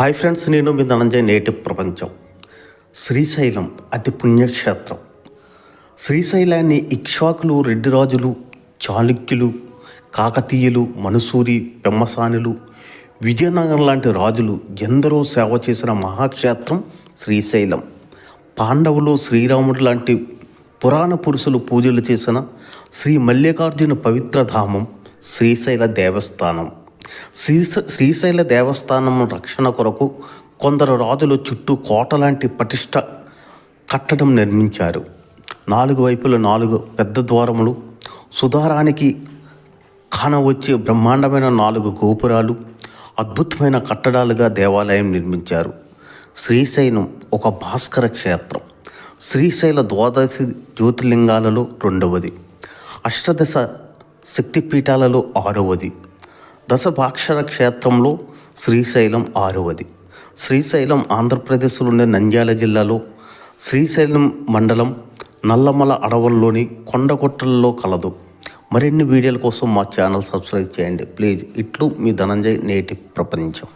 Hi friends నేను మీ ధనంజయ్ నేటి ప్రపంచం. శ్రీశైలం అతి పుణ్యక్షేత్రం. శ్రీశైలాన్ని ఇక్ష్వాకులు రెడ్డి రాజులు చాళుక్యులు కాకతీయులు మనుసూరి పెమ్మసానులు విజయనగరం లాంటి రాజులు ఎందరో సేవ చేసిన మహాక్షేత్రం శ్రీశైలం. పాండవులు శ్రీరాముడు లాంటి పురాణ పురుషులు పూజలు చేసిన శ్రీ మల్లికార్జున పవిత్ర ధామం శ్రీశైల దేవస్థానం. శ్రీశ శ్రీశైల దేవస్థానం రక్షణ కొరకు కొందరు రాజులు చుట్టూ కోట లాంటి పటిష్ట కట్టడం నిర్మించారు. నాలుగు వైపుల నాలుగు పెద్ద ద్వారములు సుధారానికి కానవచ్చే బ్రహ్మాండమైన నాలుగు గోపురాలు అద్భుతమైన కట్టడాలుగా దేవాలయం నిర్మించారు. శ్రీశైలం ఒక భాస్కర క్షేత్రం. శ్రీశైల ద్వాదశి జ్యోతిర్లింగాలలో రెండవది. అష్టదశ శక్తిపీఠాలలో ఆరవది. దశభాక్షర క్షేత్రంలో శ్రీశైలం ఆరవది. శ్రీశైలం ఆంధ్రప్రదేశ్లోని నంద్యాల జిల్లాలో శ్రీశైలం మండలం నల్లమల అడవుల్లోని కొండగొట్టల్లో కలదు. మరిన్ని వీడియోల కోసం మా ఛానల్ సబ్స్క్రైబ్ చేయండి. ప్లీజ్ ఇట్లు మీ ధనంజయ్ నేటి ప్రపంచం.